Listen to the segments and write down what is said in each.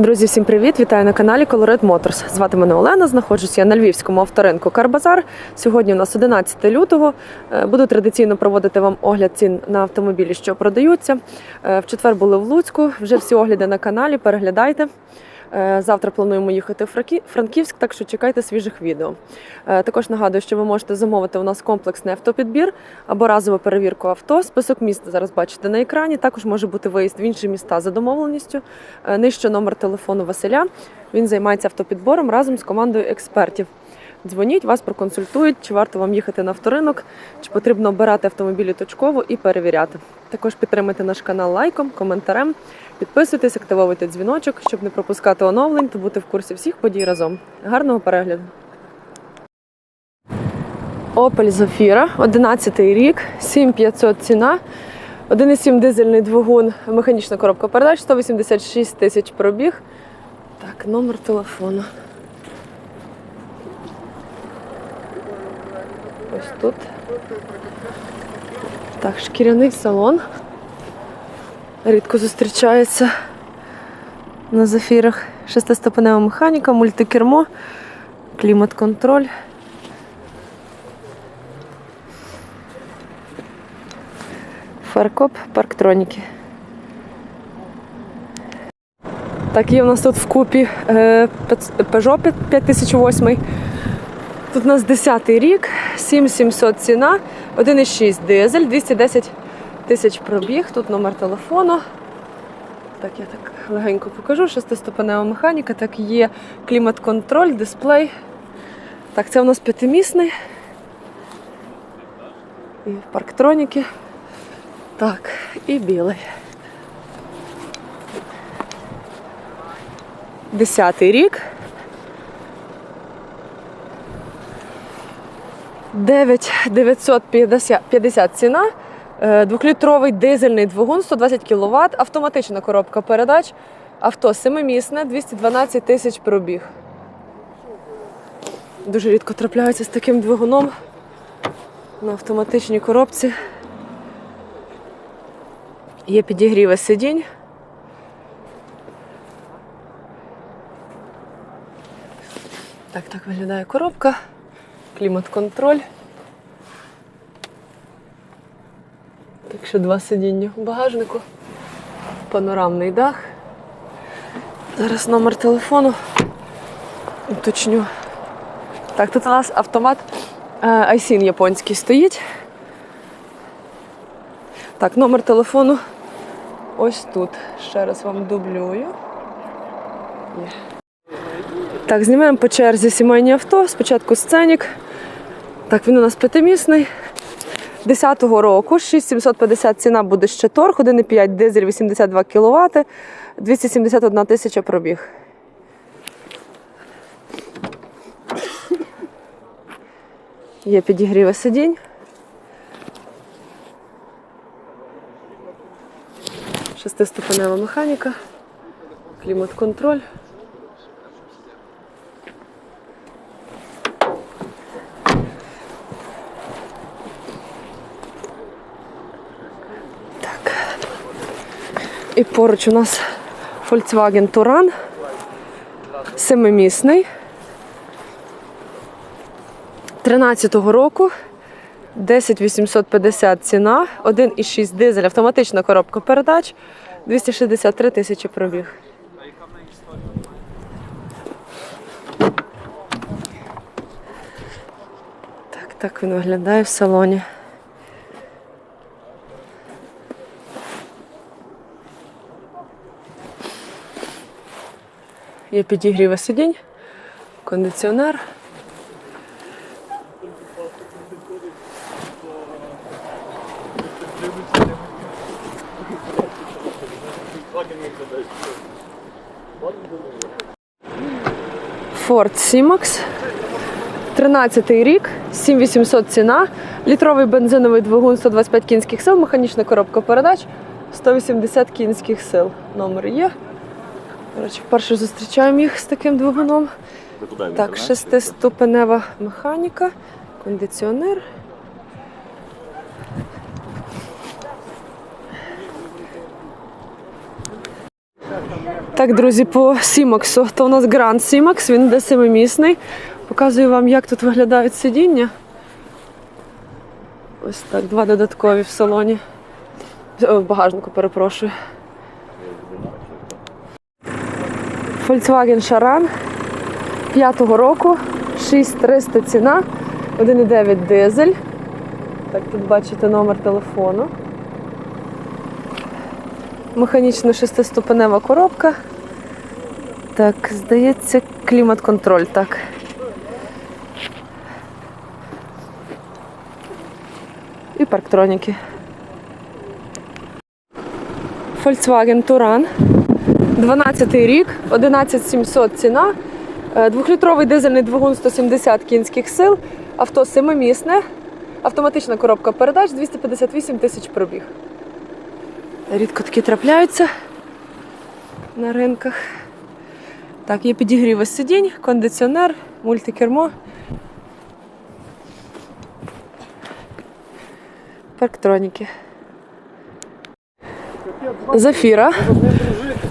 Друзі, всім привіт! Вітаю на каналі Colored Motors. Звати мене Олена. Знаходжусь я на львівському авторинку Карбазар. Сьогодні у нас 11 лютого. Е, Буду традиційно проводити вам огляд цін на автомобілі, що продаються. Е, В четвер були в Луцьку. Вже всі огляди на каналі. Переглядайте. Е, Завтра плануємо їхати в Франківськ, так що чекайте свіжих відео. Е, Також нагадую, що ви можете замовити у нас комплексний автопідбір або разову перевірку авто. Список міст зараз бачите на екрані. Також може бути виїзд в інші міста за домовленістю. Е, Нижче номер телефону Василя. Він займається автопідбором разом з командою експертів. Дзвоніть, вас проконсультують, чи варто вам їхати на авторинок, чи потрібно обирати автомобілі точково і перевіряти. Також підтримайте наш канал лайком, коментарем, підписуйтесь, активовуйте дзвіночок, щоб не пропускати оновлень та бути в курсі всіх подій разом. Гарного перегляду! Opel Zafira, 11 рік, 7500 ціна. 1,7 дизельний двигун, механічна коробка передач, 186 тисяч пробіг. Так, номер телефону. Ось тут. Так, шкіряний салон. Рідко зустрічається на зафірах. Шестиступенева механіка, мультикермо, клімат-контроль. Фаркоп, парктроніки. Так, є в нас тут вкупі е, Peugeot 5008. Тут у нас 10 рік, 7700 ціна, 1,6 дизель, 210 тисяч пробіг. Тут номер телефону. Так, я так легенько покажу. Шестиступенева механіка, так є клімат-контроль, дисплей. Так, це у нас п'ятимісний. І парктроніки. Так, і білий. Десятий рік. 9950 ціна. Е, Двохлітровий дизельний двигун, 120 кВт, автоматична коробка передач. Авто семимісне, 212 тисяч пробіг. Дуже рідко трапляються з таким двигуном на автоматичній коробці. Є підігріви сидінь. Так, так виглядає коробка, клімат-контроль. Так що два сидіння у багажнику, панорамний дах. Зараз номер телефону. Уточню. Так, тут у нас автомат е, Айсін японський стоїть. Так, номер телефону ось тут. Ще раз вам дублюю. Так, знімаємо по черзі сімейні авто. Спочатку сценік. Так, він у нас п'ятимісний. 10-го року 6750 ціна буде ще торг, 1,5 дизель 82 кВт, 271 тисяча пробіг. Є підігріви сидінь. Шестиступенева механіка, клімат-контроль. І поруч у нас Volkswagen Touran. Семимісний. 13-го року. 10850 ціна, 1,6 дизель, автоматична коробка передач, 263 тисячі пробіг. Так, так він виглядає в салоні. Є підігріви сидінь, кондиціонер. Ford Simax. 13 рік, 7800 ціна, літровий бензиновий двигун 125 кінських сил, механічна коробка передач, 180 кінських сил. Номер є. Речі, вперше зустрічаємо їх з таким двигуном. Так, шестиступенева механіка, кондиціонер. Так, друзі, по Сімаксу. То у нас Grand Сімакс, він йде семимісний. Показую вам, як тут виглядають сидіння. Ось так, два додаткові в салоні. О, В багажнику, перепрошую. Volkswagen Charan 5-го року, 6300 ціна, 1,9 дизель. Так, тут бачите номер телефону. Механічно шестиступенева коробка. Так, здається, клімат-контроль, так. І парктроніки. Volkswagen Touran. 12 рік, 11700 ціна. Е, Двохлітровий дизельний двигун 170 кінських сил, авто семимісне, автоматична коробка передач 258 тисяч пробіг. Рідко такі трапляються на ринках. Так, є підігріви сидінь, кондиціонер, мультикермо. Парктроніки. Зафіра.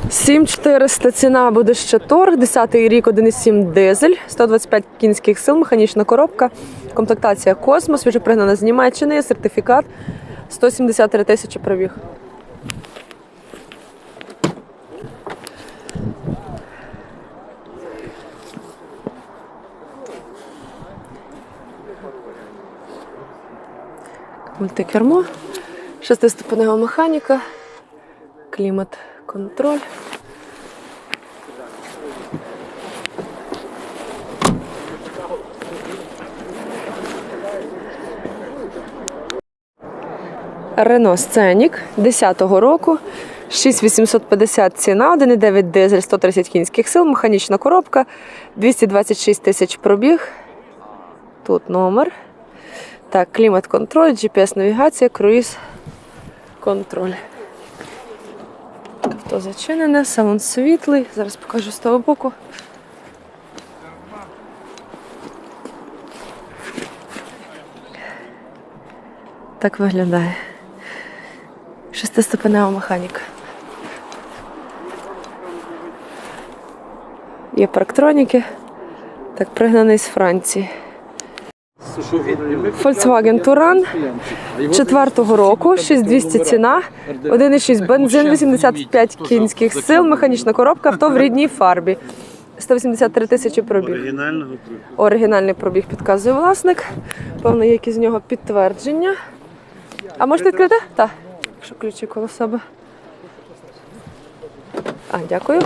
7400 ціна буде ще торг, 10 рік 1,7 дизель, 125 кінських сил, механічна коробка, комплектація Космос, вже пригнана з Німеччини, сертифікат. 173 тисячі пробіг. Мультикермо, шестиступенева механіка, клімат, контроль. Рено Сценік 10-го року. 6850 ціна, 1,9 дизель, 130 кінських сил, механічна коробка, 226 тисяч пробіг. Тут номер. Так, клімат-контроль, GPS-навігація, круїз, контроль. Авто зачинене, салон світлий. Зараз покажу з того боку. Так виглядає. Шестиступенева механіка. Є парктроніки. Так, пригнаний з Франції. Volkswagen Touran четвертого року, 6200 ціна, 1,6 бензин, 85 кінських сил, механічна коробка, авто в рідній фарбі. 183 тисячі пробіг. Оригінального Оригінальний пробіг підказує власник. Певно, є якісь з нього підтвердження. А можете відкрити? Так. Якщо ключі коло себе. А, дякую.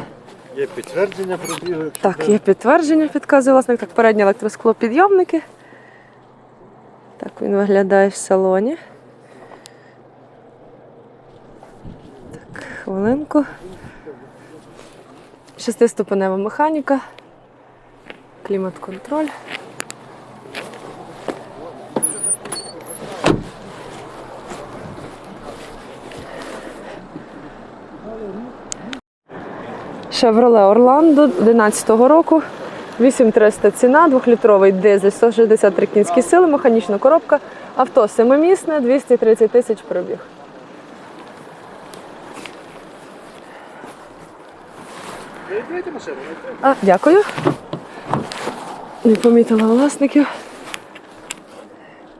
є підтвердження пробігу. Так, є підтвердження, підказує власник. Так, передні електросклопідйомники. Він виглядає в салоні. Так, хвилинку. Шестиступенева механіка. Клімат-контроль. Chevrolet Orlando 11-го року. 8300 ціна, двохлітровий дизель, 163 кінські сили, механічна коробка, авто семимісне, 230 тисяч пробіг. А, дякую. Не помітила власників.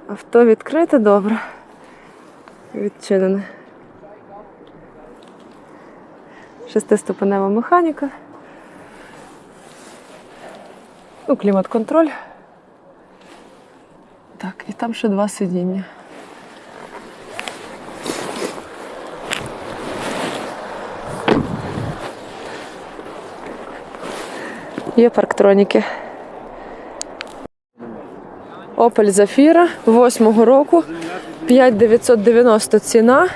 Авто відкрите, добре. Відчинене. Шестиступенева механіка. Ну, клімат-контроль. Так, і там ще два сидіння. Є парктроніки. Opel Zafira 8 року, 5990 ціна.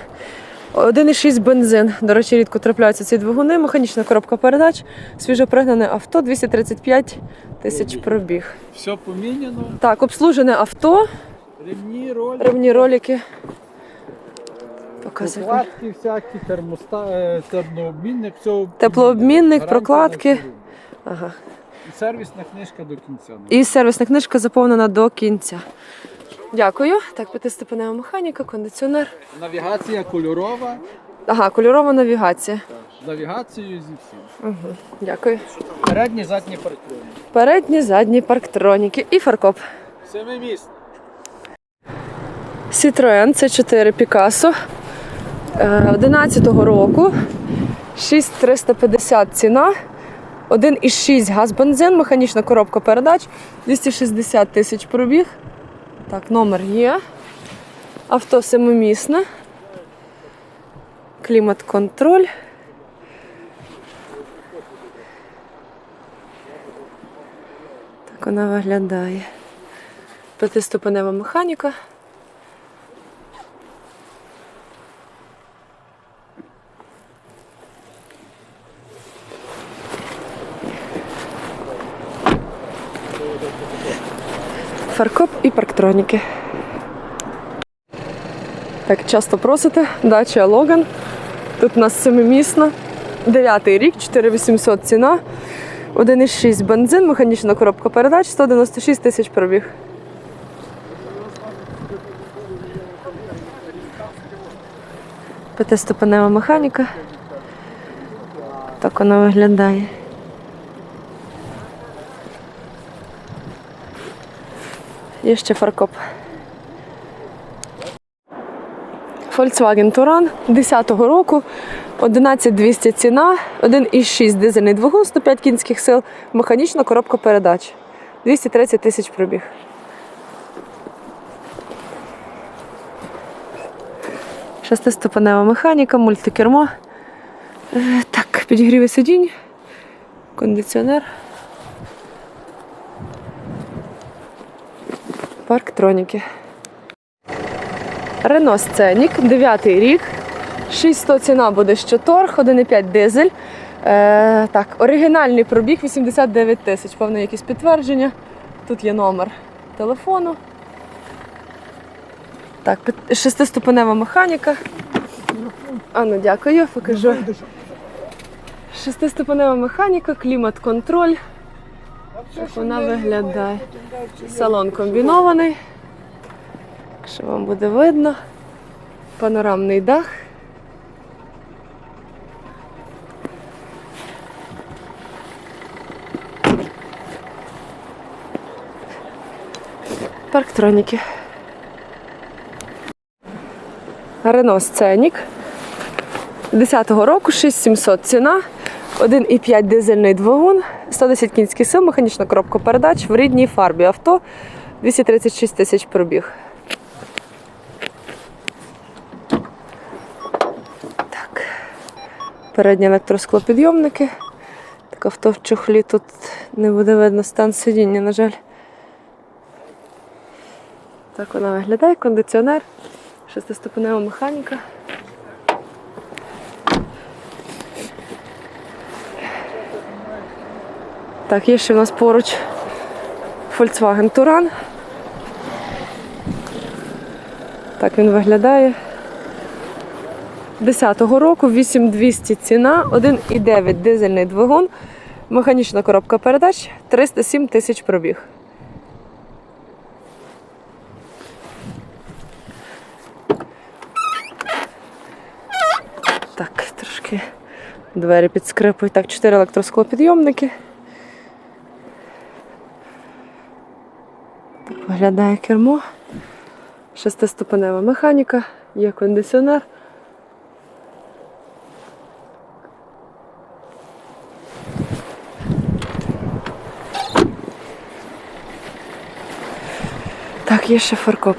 1,6 бензин. До речі, рідко трапляються ці двигуни. Механічна коробка передач, свіжопригнане авто, 235 тисяч пробіг. Все поміняно, Так, обслужене авто, ремні, ролі, ремні ролики. Прокладки всякі, термоста, е, термообмінник, все. Теплообмінник, прокладки. Ага. І сервісна книжка до кінця. І сервісна книжка заповнена до кінця. Дякую. Так, п'ятиступенева механіка, кондиціонер. Навігація кольорова. Ага, кольорова навігація. З навігацією зі всім. Угу. Дякую. Передні, задні парктроні. Передні, задні парктроніки і фаркоп. Семи міст. Citroen C4 Picasso е, 11-го року. 6350 ціна. 1,6 газ бензин, механічна коробка передач, 260 тисяч пробіг. Так, номер є. Авто семимісне. Клімат-контроль. Так вона виглядає. П'ятиступенева механіка. Фаркоп і парктроніки. Так, часто просите. Дача Логан. Тут у нас семимісна. Дев'ятий рік, 4800 ціна. 1,6 бензин, механічна коробка передач, 196 тисяч пробіг. П'ятиступенева механіка. Так вона виглядає. Ще фаркоп. Volkswagen Touran 10-го року, 11200 ціна, 1,6 дизельний двигун, 105 кінських сил, механічна коробка передач. 230 тисяч пробіг. Шестиступенева механіка, мультикермо. Е, Так, підігріви сидінь, кондиціонер. Парктроніки. Рено Сценік, 9 рік. 600 ціна буде що торг, 1,5 дизель. Е, так, оригінальний пробіг 89 тисяч. Певно, якісь підтвердження. Тут є номер телефону. Так, шестиступенева механіка. А, ну дякую, покажу. Шестиступенева механіка, клімат-контроль. Так вона виглядає. Салон комбінований. Якщо вам буде видно. Панорамний дах. Парктроніки. Рено Сценік. 10-го року 6700 ціна. 1,5 дизельний двигун, 110 кінських сил, механічна коробка передач в рідній фарбі авто 236 тисяч пробіг. Так. Передні електросклопідйомники. Так авто в чохлі тут не буде видно стан сидіння, на жаль. Так вона виглядає, кондиціонер, шестиступенева механіка. Так, є ще в нас поруч Volkswagen Touran. Так він виглядає. 10-го року 8200 ціна, 1,9 дизельний двигун, механічна коробка передач, 307 тисяч пробіг. Так, трошки двері підскрипують. Так, 4 електросклопідйомники. Виглядає кермо. Шестиступенева механіка, є кондиціонер. Так, є ще фаркоп.